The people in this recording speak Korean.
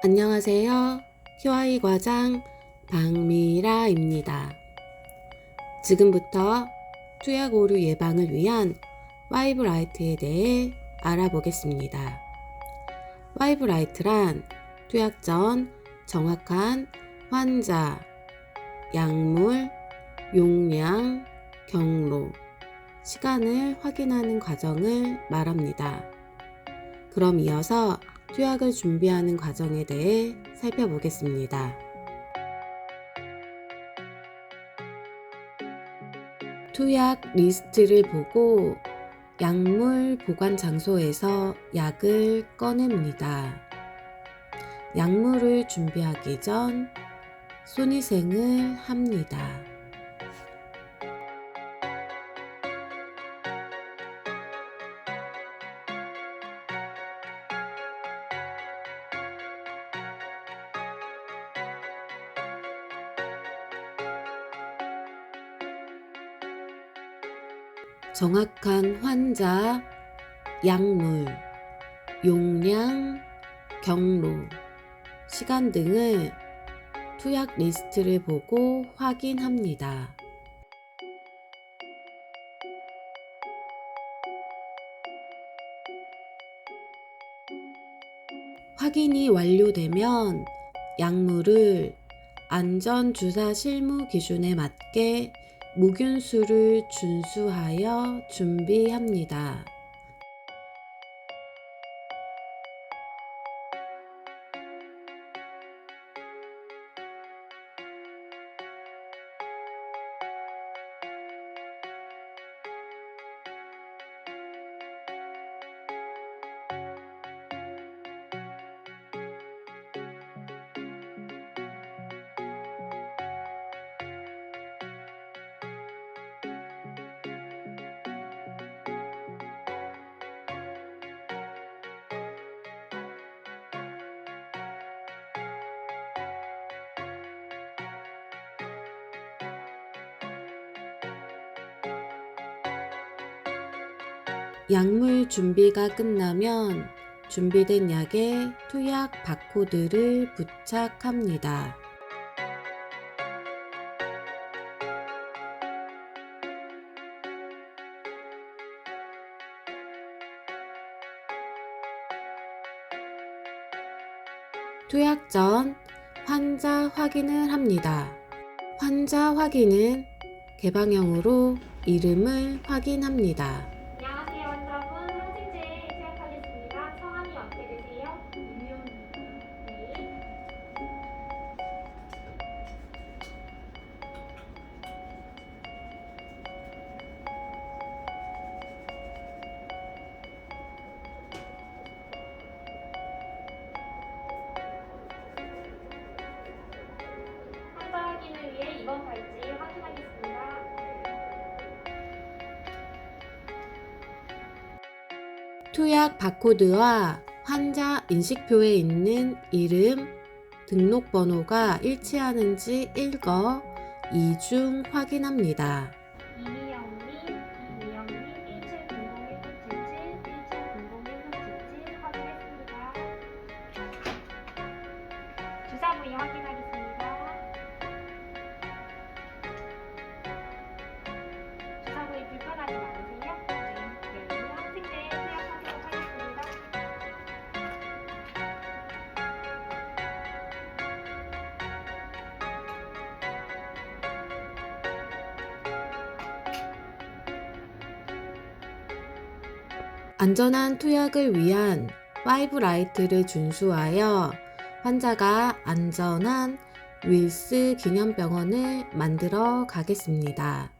안녕하세요. QI 과장 박미라입니다. 지금부터 투약 오류 예방을 위한 와이브 라이트에 대해 알아보겠습니다. 와이브 라이트란 투약 전 정확한 환자, 약물, 용량, 경로, 시간을 확인하는 과정을 말합니다. 그럼 이어서 투약을 준비하는 과정에 대해 살펴보겠습니다. 투약 리스트를 보고 약물 보관 장소에서 약을 꺼냅니다. 약물을 준비하기 전 손위생을 합니다. 정확한 환자, 약물, 용량, 경로, 시간 등을 투약 리스트를 보고 확인합니다. 확인이 완료되면 약물을 안전주사 실무 기준에 맞게 무균수를 준수하여 준비합니다. 약물 준비가 끝나면 준비된 약에 투약 바코드를 부착합니다. 투약 전 환자 확인을 합니다. 환자 확인은 개방형으로 이름을 확인합니다. 투약 바코드와 환자 인식표에 있는 이름, 등록번호가 일치하는지 읽어 이중 확인합니다. 안전한 투약을 위한 파이브 라이트를 준수하여 환자가 안전한 윌스 기념병원을 만들어 가겠습니다.